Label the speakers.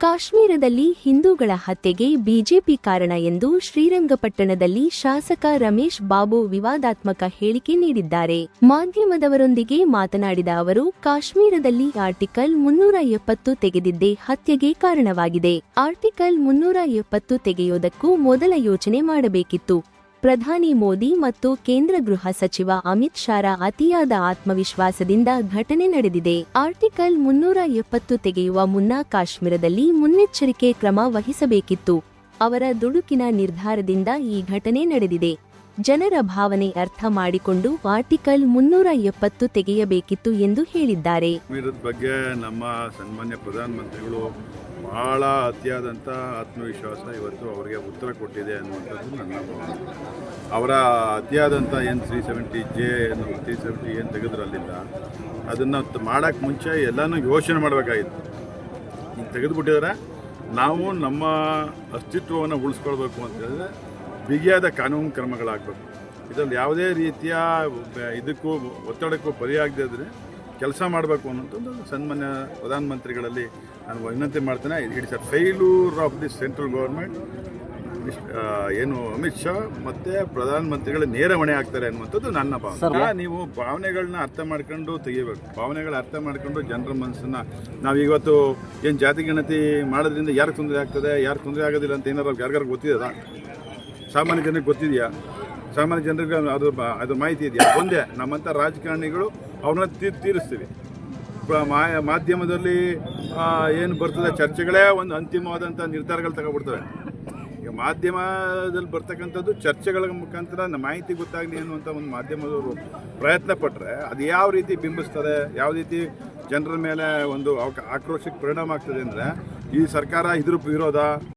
Speaker 1: ಕಾಶ್ಮೀರದಲ್ಲಿ ಹಿಂದೂಗಳ ಹತ್ಯೆಗೆ ಬಿಜೆಪಿ ಕಾರಣ ಎಂದು ಶ್ರೀರಂಗಪಟ್ಟಣದಲ್ಲಿ ಶಾಸಕ ರಮೇಶ್ ಬಾಬು ವಿವಾದಾತ್ಮಕ ಹೇಳಿಕೆ ನೀಡಿದ್ದಾರೆ. ಮಾಧ್ಯಮದವರೊಂದಿಗೆ ಮಾತನಾಡಿದ ಅವರು, ಕಾಶ್ಮೀರದಲ್ಲಿ ಆರ್ಟಿಕಲ್ ಮುನ್ನೂರ ಎಪ್ಪತ್ತು ತೆಗೆದಿದ್ದೇ ಹತ್ಯೆಗೆ ಕಾರಣವಾಗಿದೆ. ಆರ್ಟಿಕಲ್ ಮುನ್ನೂರ ಎಪ್ಪತ್ತು ತೆಗೆಯುವುದಕ್ಕೂ ಮೊದಲ ಯೋಚನೆ ಮಾಡಬೇಕಿತ್ತು. ಪ್ರಧಾನಿ ಮೋದಿ ಮತ್ತು ಕೇಂದ್ರ ಗೃಹ ಸಚಿವ ಅಮಿತ್ ಶಾರ ಅತಿಯಾದ ಆತ್ಮವಿಶ್ವಾಸದಿಂದ ಘಟನೆ ನಡೆದಿದೆ. ಆರ್ಟಿಕಲ್ ಮುನ್ನೂರ ಎಪ್ಪತ್ತು ತೆಗೆಯುವ ಮುನ್ನ ಕಾಶ್ಮೀರದಲ್ಲಿ ಮುನ್ನೆಚ್ಚರಿಕೆ ಕ್ರಮ ವಹಿಸಬೇಕಿತ್ತು. ಅವರ ದುಡುಕಿನ ನಿರ್ಧಾರದಿಂದ ಈ ಘಟನೆ ನಡೆದಿದೆ. ಜನರ ಭಾವನೆ ಅರ್ಥ ಮಾಡಿಕೊಂಡು ಆರ್ಟಿಕಲ್ ಮುನ್ನೂರ ಎಪ್ಪತ್ತು ತೆಗೆಯಬೇಕಿತ್ತು ಎಂದು ಹೇಳಿದ್ದಾರೆ.
Speaker 2: ಬಗ್ಗೆ ನಮ್ಮ ಸನ್ಮಾನ್ಯ ಪ್ರಧಾನಮಂತ್ರಿಗಳು ಬಹಳ ಅತಿಯಾದಂಥ ಆತ್ಮವಿಶ್ವಾಸ ಇವತ್ತು ಅವರಿಗೆ ಉತ್ತರ ಕೊಟ್ಟಿದೆ ಅನ್ನುವಂಥದ್ದು ನನ್ನ ಭಾವನೆ. ಅವರ ಅತಿಯಾದಂಥ ಏನು three seventy J three seventy ಏನು ತೆಗೆದ್ರಲ್ಲಿಲ್ಲ ಅದನ್ನು ಮಾಡೋಕ್ಕೆ ಮುಂಚೆ ಎಲ್ಲನೂ ಯೋಚನೆ ಮಾಡಬೇಕಾಗಿತ್ತು. ಈಗ ತೆಗೆದುಬಿಟ್ಟಿದ್ದಾರೆ ನಾವು ನಮ್ಮ ಅಸ್ತಿತ್ವವನ್ನು ಉಳಿಸ್ಕೊಳ್ಬೇಕು ಅಂತ ಹೇಳಿದ್ರೆ ಬಿಗಿಯಾದ ಕಾನೂನು ಕ್ರಮಗಳಾಗಬೇಕು. ಇದರಲ್ಲಿ ಯಾವುದೇ ರೀತಿಯ ಇದಕ್ಕೂ ಒತ್ತಡಕ್ಕೂ ಬಲಿಯಾಗದೇ ಇದ್ದರೆ ಕೆಲಸ ಮಾಡಬೇಕು ಅನ್ನೋಂಥದ್ದು ಸನ್ಮಾನ್ಯ ಪ್ರಧಾನಮಂತ್ರಿಗಳಲ್ಲಿ ನಾನು ವಿನಂತಿ ಮಾಡ್ತೇನೆ. It's a failure of the central government. ಏನು ಅಮಿತ್ ಶಾ ಮತ್ತು ಪ್ರಧಾನಮಂತ್ರಿಗಳ ನೇರ ಹೊಣೆ ಆಗ್ತಾರೆ ಅನ್ನುವಂಥದ್ದು ನನ್ನ ಭಾವನೆ. ನೀವು ಭಾವನೆಗಳನ್ನ ಅರ್ಥ ಮಾಡ್ಕೊಂಡು ತೆಗಿಬೇಕು. ಭಾವನೆಗಳ ಅರ್ಥ ಮಾಡ್ಕೊಂಡು ಜನರ ಮನಸ್ಸನ್ನ ನಾವು ಇವತ್ತು ಏನು ಜಾತಿ ಗಣತಿ ಮಾಡೋದ್ರಿಂದ ಯಾರು ತೊಂದರೆ ಆಗ್ತದೆ ಯಾರು ತೊಂದರೆ ಆಗೋದಿಲ್ಲ ಅಂತ ಏನಾರು ಯಾರಿಗಾರು ಗೊತ್ತಿದೆಯಾ? ಸಾಮಾನ್ಯ ಜನರಿಗೆ ಗೊತ್ತಿದೆಯಾ? ಸಾಮಾನ್ಯ ಜನರಿಗೆ ಅದು ಅದು ಮಾಹಿತಿ ಇದೆಯಾ? ಒಂದೇ, ನಮ್ಮಂಥ ರಾಜಕಾರಣಿಗಳು ಅವ್ರನ್ನ ತೀರ್ ತೀರಿಸ್ತೀವಿ. ಮಾಧ್ಯಮದಲ್ಲಿ ಏನು ಬರ್ತದೆ ಚರ್ಚೆಗಳೇ ಒಂದು ಅಂತಿಮವಾದಂಥ ನಿರ್ಧಾರಗಳು ತಗೊಬಿಡ್ತವೆ. ಈಗ ಮಾಧ್ಯಮದಲ್ಲಿ ಬರ್ತಕ್ಕಂಥದ್ದು ಚರ್ಚೆಗಳ ಮುಖಾಂತರ ಮಾಹಿತಿ ಗೊತ್ತಾಗಲಿ ಅನ್ನುವಂಥ ಒಂದು ಮಾಧ್ಯಮದವರು ಪ್ರಯತ್ನ ಪಟ್ಟರೆ ಅದು ಯಾವ ರೀತಿ ಬಿಂಬಿಸ್ತದೆ, ಯಾವ ರೀತಿ ಜನರ ಮೇಲೆ ಒಂದು ಆಕ್ರೋಶಕ್ಕೆ ಪರಿಣಾಮ ಆಗ್ತದೆ ಅಂದರೆ ಈ ಸರ್ಕಾರ ಇದ್ರ ವಿರೋಧ